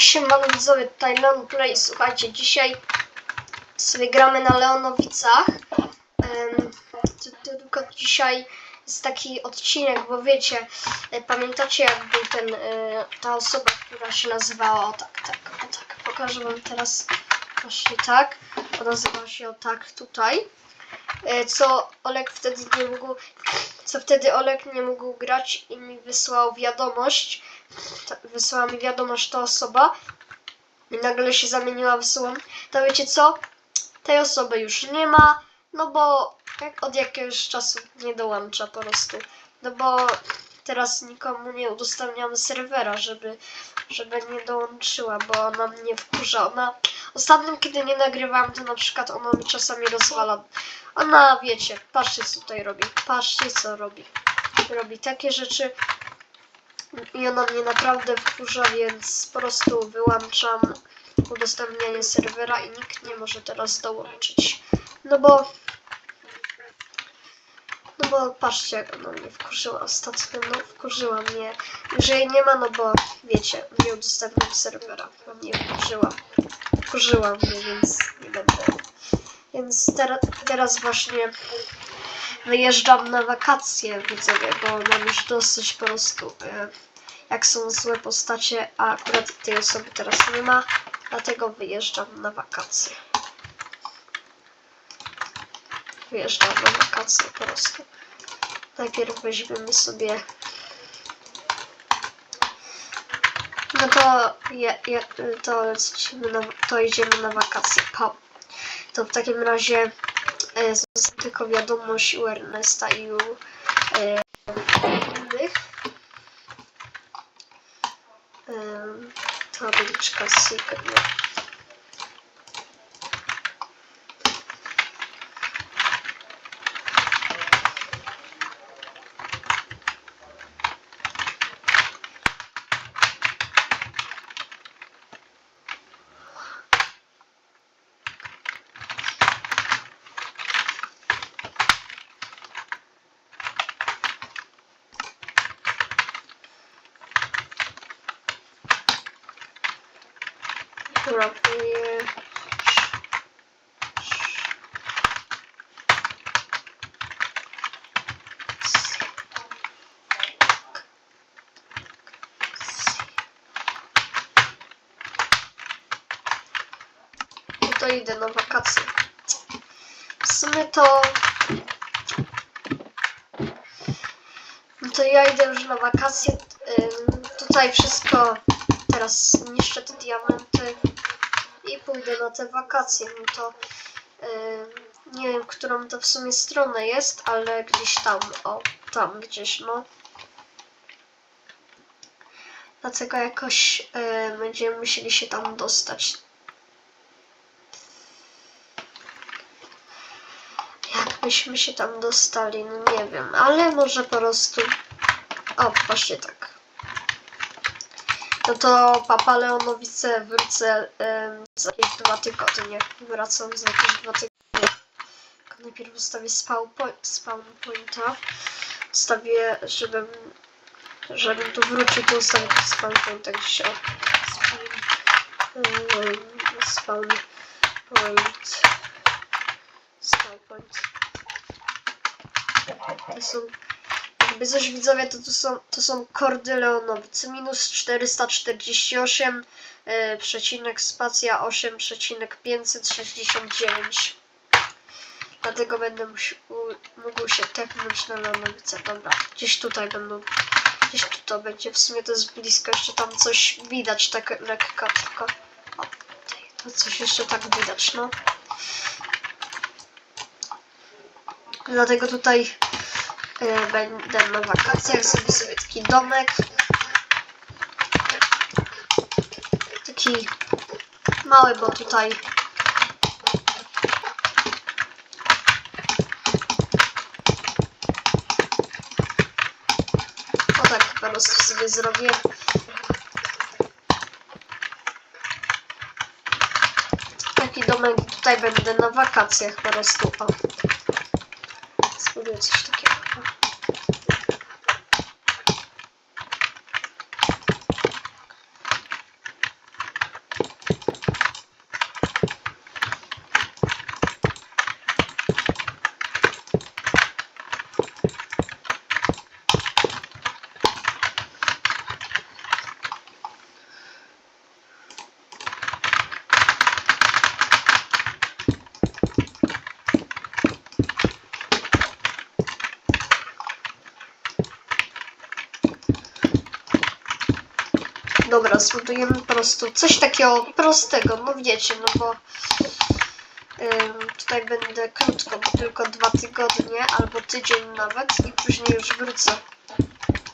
Siemano widzowie, tutaj Leon Play. Słuchajcie, dzisiaj sobie gramy na Leonowicach. Ty- Tylko dzisiaj jest taki odcinek, bo wiecie, e, pamiętacie jak był ten, e, ta osoba, która się nazywała o tak, tak, o tak. Pokażę wam teraz właśnie tak. Ona nazywała się o tak tutaj. E, Co Olek wtedy nie mógł, co wtedy Olek nie mógł grać i mi wysłał wiadomość, ta, wysłała mi wiadomość ta osoba i nagle się zamieniła w słon, to wiecie co? Tej osoby już nie ma, no bo jak od jakiegoś czasu nie dołącza po prostu. No bo teraz nikomu nie udostępniamy serwera, żeby, żeby nie dołączyła, bo ona mnie wkurza. Ona ostatnio kiedy nie nagrywałam, to na przykład ona mi czasami rozwala. Ona wiecie, patrzcie co tutaj robi. Patrzcie co robi. Robi takie rzeczy, i ona mnie naprawdę wkurza, więc po prostu wyłączam udostępnianie serwera i nikt nie może teraz dołączyć. No bo... No bo patrzcie jak ona mnie wkurzyła ostatnio, no wkurzyła mnie. Już jej nie ma, no bo wiecie, nie udostępniam serwera. Ona mnie wkurzyła. Wkurzyła mnie, więc nie będę. Więc tera, teraz właśnie wyjeżdżam na wakacje, widzowie, bo mam już dosyć po prostu, e, jak są złe postacie, a akurat tej osoby teraz nie ma, dlatego wyjeżdżam na wakacje. Wyjeżdżam na wakacje po prostu. Najpierw weźmiemy sobie... No to, je, je, to, na, to idziemy na wakacje. Po. To w takim razie e, tylko wiadomość u Ernesta i u e, innych. Em, Tabliczka Sigma. Robię... To idę na wakacje. W sumie to... No to ja idę już na wakacje. Tutaj wszystko teraz niszczę te diamenty pójdę na te wakacje. No to ym, nie wiem, którą to w sumie stronę jest, ale gdzieś tam, o, tam gdzieś, no. Dlatego jakoś y, będziemy musieli się tam dostać. Jakbyśmy się tam dostali, no nie wiem, ale może po prostu. O, właśnie tak. No to Papa Leonowice wrócę em, za jakieś dwa tygodnie. Wracam za jakieś dwa tygodnie. Tylko najpierw ustawię spawn, spawn pointa. Ustawię, żebym, żebym tu wrócił, to ustawię tu spawn pointa gdzieś. O, spawn, em, spawn point. Spawn point. To są jakby coś widzowie, to, to, są, to są kordy Leonowicy. Minus 448, e, przecinek spacja 8, przecinek 569. Dlatego będę musi, u, mógł się tepnąć na Leonowice. Dobra, gdzieś tutaj będą. Gdzieś tu to będzie. W sumie to jest blisko, jeszcze tam coś widać tak lekko, tylko. O, tutaj, to coś jeszcze tak widać, no. Dlatego tutaj będę na wakacjach, zrobię sobie taki domek. Taki mały, bo tutaj o tak po prostu sobie zrobię. Taki domek tutaj będę na wakacjach po prostu. O. Spróbuję coś takiego. Dobra, zbudujemy po prostu coś takiego prostego, no wiecie, no bo tutaj będę krótko, bo tylko dwa tygodnie albo tydzień nawet i później już wrócę.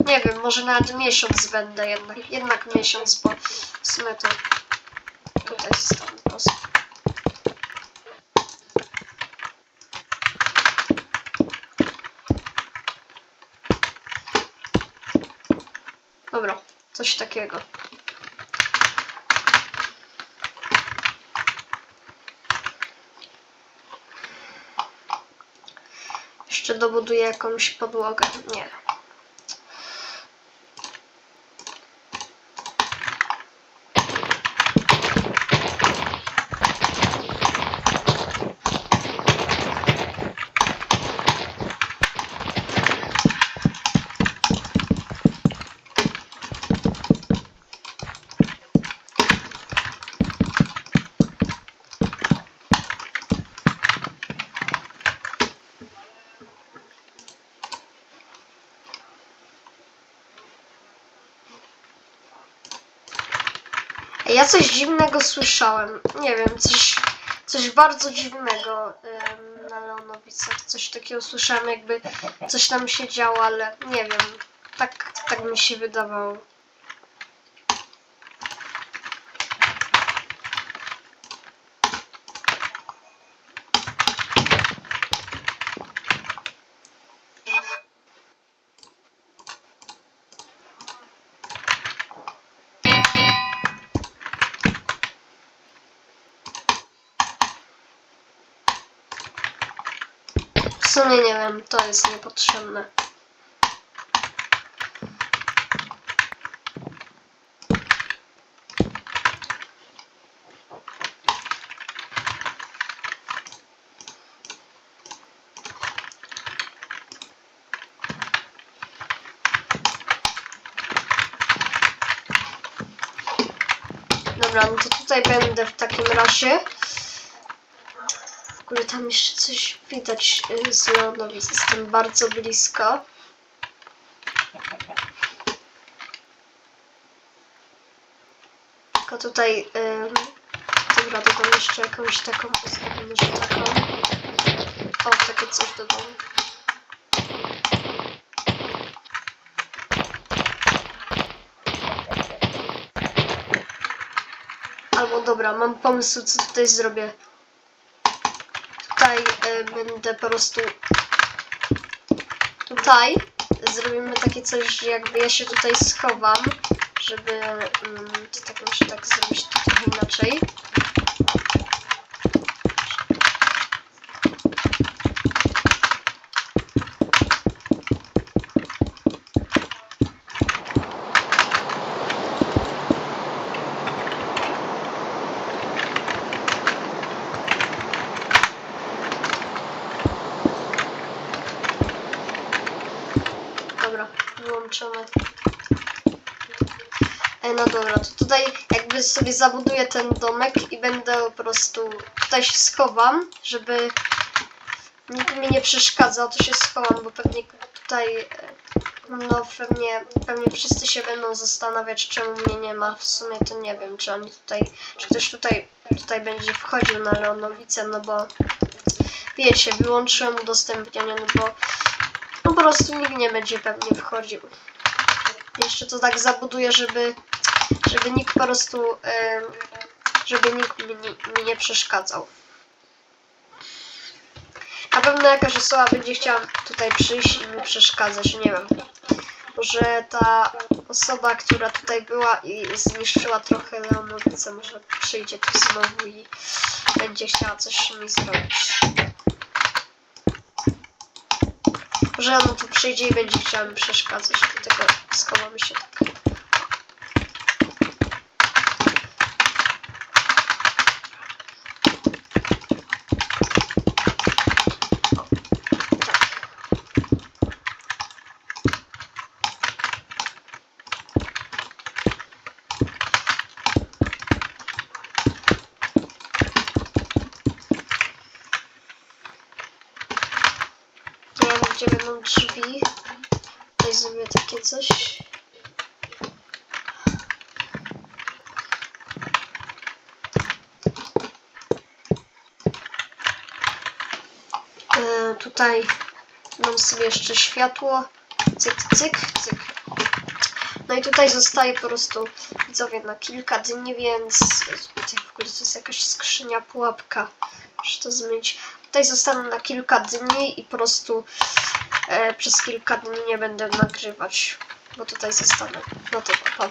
Nie wiem, może nawet miesiąc będę jednak, jednak miesiąc, bo w sumie to tutaj zostanę po prostu. Dobra, coś takiego. Jeszcze dobuduję jakąś podłogę. Nie. Ja coś dziwnego słyszałem. Nie wiem, coś, coś bardzo dziwnego em, na Leonowicach. Coś takiego słyszałem, jakby coś tam się działo, ale nie wiem. Tak, tak mi się wydawało. Sumie nie wiem, to jest niepotrzebne. Dobra, no to tutaj będę w takim razie. Ogóle tam jeszcze coś widać y, z Leonowic. Jestem bardzo blisko. Tylko tutaj... ym, Dobra, dodam jeszcze jakąś taką ustawimy, że taką. O, takie coś dodam. Albo dobra, mam pomysł, co tutaj zrobię. Tutaj y, będę po prostu tutaj zrobimy takie coś, że jakby ja się tutaj schowam, żeby mm, to tak muszę tak zrobić to trochę inaczej. Dobra, wyłączone. E, no dobra, to tutaj jakby sobie zabuduję ten domek i będę po prostu tutaj się schowam, żeby nikt mi nie przeszkadzał, to się schowam, bo pewnie tutaj e, no pewnie, pewnie wszyscy się będą zastanawiać czemu mnie nie ma. W sumie to nie wiem, czy oni tutaj, czy ktoś tutaj, tutaj będzie wchodził na Leonowice, no bo wiecie, wyłączyłem udostępnianie, no bo po prostu nikt nie będzie pewnie wchodził. Jeszcze to tak zabuduję, żeby, żeby nikt po prostu, żeby nikt mi, mi nie przeszkadzał. Na pewno jakaś osoba będzie chciała tutaj przyjść i mi przeszkadzać, nie wiem. Może ta osoba, która tutaj była i zniszczyła trochę Leonowicę, może przyjdzie tu znowu i będzie chciała coś mi zrobić. Że on tu przyjdzie i będzie chciał mi przeszkadzać, dlatego schowamy się tak. gdzie będą drzwi. Weźmiemy takie coś. E, tutaj mam sobie jeszcze światło. Cyk, cyk, cyk. No i tutaj zostaje po prostu widzowie na kilka dni, więc tutaj w ogóle to jest jakaś skrzynia pułapka. Muszę to zmyć. Tutaj zostanę na kilka dni i po prostu e, przez kilka dni nie będę nagrywać, bo tutaj zostanę. No to pa.